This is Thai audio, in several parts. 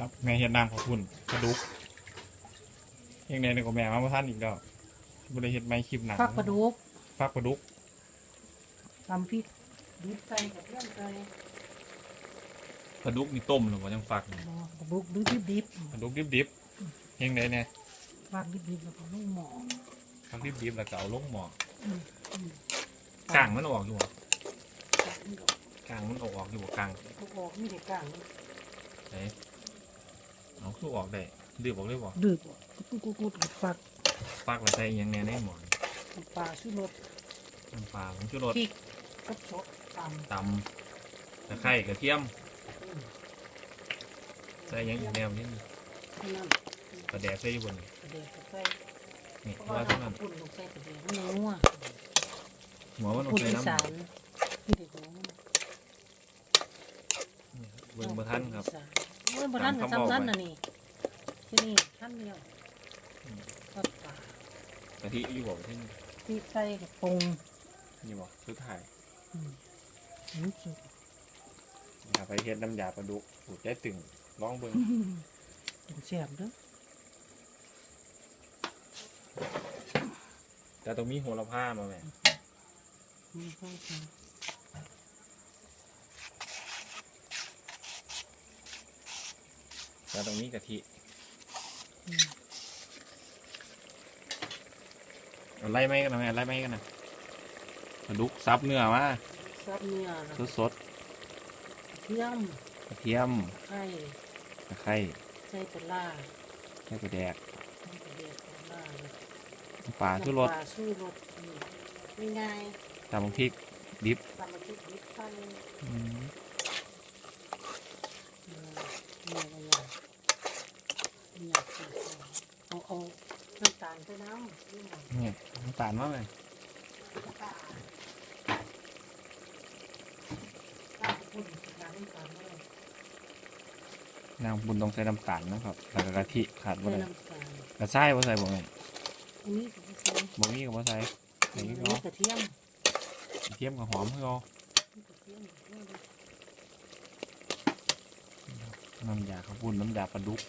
ครับ แม่เฮ็ดน้ำขอบคุณกระดุกยังไงเนี่ยก็แม่มาบ่ทันอีกแล้วบ่ได้เฮ็ดไม้คลิปหนังฟักปลาดุกฟักปลาดุกตำพริกดิบใส่กับเพื่อนใส่ปลาดุกนี่ต้มหรือว่ายังฟักนี่บ่ปลาดุกดิบดิบดิบปลาดุกดิบๆยังไงเนี่ยฟักดิบดิบแล้วก็ลงหม้อฟักดิบๆแล้วก็เอาลงหม้ออืมอืมกลางมันออกอยู่บ่กลางมันก็กลางมันออกอยู่บ่กลางเอาออกมีแต่กลางมันไหนเอา คือออกได้ดืบออกได้บ่ดื้อบ่กุดกุดกุดกุดฟักฟักแล้วใส่อิหยังแหน่ในหม้อนี่น้ำปลาชูรสน้ำปลาผงชูรสพริกกับซอสตำตำตะไคร้กระเทียมอืมใส่อิหยังอีกแนวนี้น้ำกระแดกใส่อยู่บนนี่กระเดียกใส่นี่เพราะว่าว่าเท่าถ้านั้นปุ่นลงใส่กระเดียกมันนัวหัวมันต้องปุ่นใส่อีน้ำสานนี่เด็กของมันเบิ่งบ่ทันครับอีสานโอ้ยบ่ทันก็ตามคำบอกซ้ำๆไว้น่ะนี่ ที่นี่ทันเดียวอืมทอดปลากะทิอยู่บ่ที่นี่ที่ใส่กับปรุงนี่บ่สุดท้ายอืมรู้สึกอย่าไปเฮ็ดน้ำยาปลาดุกสูตรใจตึงลองเบิ่งเป็นแซ่บเด้อแต่ต้องมีโหระพามาแม่มีข้าวสารแต่ต้องมีกะทิ อืมเอาไล่ไหมกันนะแม่ไล่ไหมกันนะปลาดุกซับเนื้อมาซับเนื้อแล้วสดสดเทียมๆกระเทียมไข่ตะไคร้ใส่ปลาร้าใส่กระแดกใส่กระเดียกปลาร้าน้ำปลาชูรสน้ำปลาชูรสนี่ง่ายตำพริกดิบๆตำมาพริกดิบไข่ อืม เนื้อเนื้ออะไรอย่าง เนื้อสีเอาเอาน้ำตาลไปน้ำนี่หน่อยเนี่ยน้ำตาลมาไหมน้ำตาลน้ำปุ่นน้ำตาลไม่ได้นางบุญต้องใส่น้ำตาลนะครับแล้วก็กะทิขาดบ่ใส่ได้น้ำตาลกระชายบ่ใส่บ่แม่อันนี้ก็ใส่บ่มีก็บ่ใส่อัใส่นก็นี้กระเทียมกระเทียมกับหอมคือเอากระเทียมกระเทียมน้ำยาข้าวปุ้นน้ำยาปลาดุก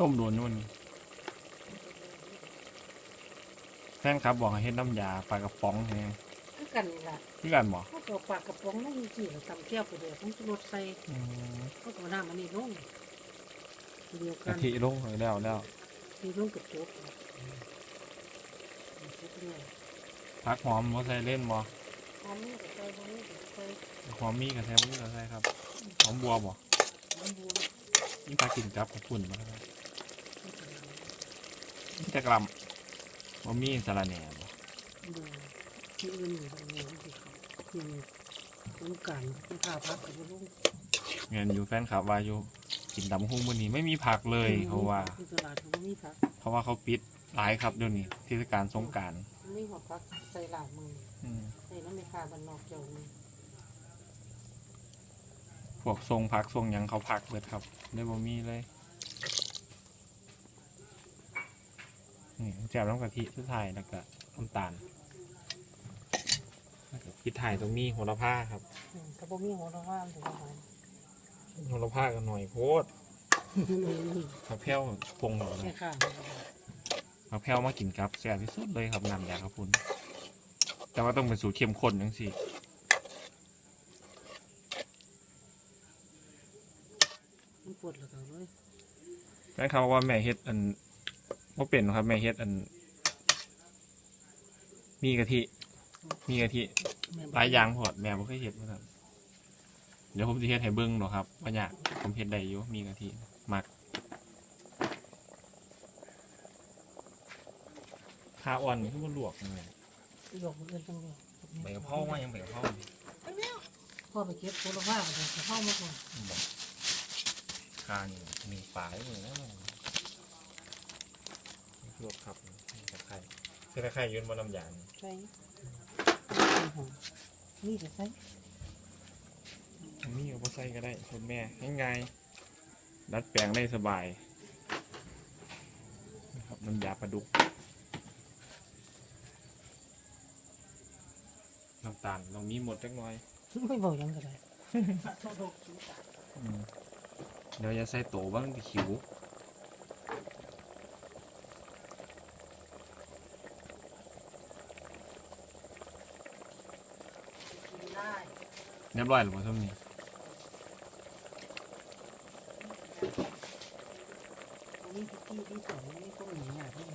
ต้มโดนนู่นแฟนครับบอกให้เฮ็ดน้ำยาปลากระป๋องไงคือกันนี่ล่ะพี่กันบอกเขาก็ปากกระป๋องนั่นสิเราตำแก้วไปเดียวต้องรสใส่เขาก็น้ำอันนี้ลงเดียวกักะนทิลงเลยแล้วแล้วมีลงกระจุกชุดเนี่ยพักหอมบ่ใส่เล่นบ่หอมนี่ก็ใส่บะนี่ก็ใส่หอมมีกับใส่บ่มีกับใส่ครับหอมบัวบ่หอมบัวนี่ปลากินกับข้าวปุ้นมาครับนี่ก็นี่ จะกลำบ่มีสาระแหน่บ่บัวที่อื่นอยู่ตรงนี้ที่เขาคือต้องการที่ข้าวพักกับลูกเงินอยู่แฟนคลับว่าอยู่กินตำหุ้งมื้อนี้ไม่มีผักเลยเขาว่า ที่ตลาดเขาไม่มีผักเพราะว่าเขาปิดหลายครับเดี๋ยวนี้เทศกาลสงกรารไม่หัวผักใส่หลายมือใส่น้ำไม่ขาบันนอกเจ้ามือพวกทรงพักทรงหยังเขาพักเบิดครับได้บ่มีเลย นี่แจ่วน้ำกะทิสุดท้ายแล้วก็น้ำตาลแล้วก็พริกไทยตรงนี้โหระพาครับกระป๋องมีหัวละว่านถึงประมาณโหระพากันหน่อยโพดผักแพ้วปรุงหน่อยไม่นะขาดผักแพ้วมากินครับแซ่บที่สุดเลยครับน้ำยาครับคุณแต่ว่าต้องเป็นสูตรเข้มข้นจังสิมันปวดแล้วก็เลยแม่นเขาบอกว่าแม่เฮ็ดอัน บ่เป็นหรอกครับแม่เฮ็ดอัน มีกะทิ มีกะทิหลายอย่างพอดแม่บ่เคยเฮ็ดมาครับเดี๋ยวผมจะเฮ็ดให้เบิ่งดอกครับว่าอยากผมเฮ็ดได้อยู่มีกะทิมักข้าอ่อนนี่คือบ่ลวกนี่แหละหยอกเงินจังเลยใบกะเพรามายังใบกะเพราพ่อไปเก็บหัวละว่านจะเข้ามาก่อนอืมข้านี่มีปลายเลยนะ ลวกครับตะไคร้ใส่ตะไคร้ยืนบนน้ำยานี่ใช่นี่จะใส่อันนี้เอาไปใส่ก็ได้คุณแม่ง่ายๆดัดแปลงได้สบายนะครับน้ำยาปลาดุก น้ำตาลตรงนี้หมดเล็กน้อยไม่บอกยังก็ได้เดี๋ยวจะใส่โตบ้างขิว เรียบร้อยหรือเปล่าท่านนี้อันนี้ที่ที่สองนี่ต้องหนีอะที่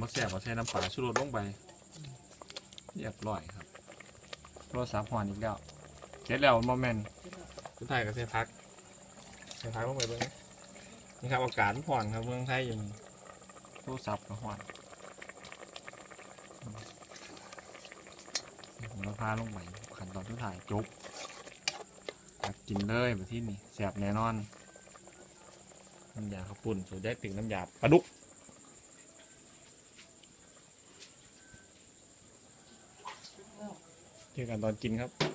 มะแสบมาใส่น้ำปลาชูรสลงไป เรียบร้อยครับโทรศัพท์หอนอีกแล้วเสร็จแล้วโมเมนต์สุดท้ายก็ใส่พักใส่พักลงไปเบิ้งนี่ครับอากาศมันผ่อนครับเมืองไทยอยู่นี่โทรศัพท์ก็ห่อน ผมเราพาลงไปขั้นตอนทุกท่ายจบกกินเลยแบบที่นี่แสบแน่นอน น้ำยาข้าวปุ่นสูตรได้ถึงน้ำยาปลาดุกเจอกันตอนกินครับ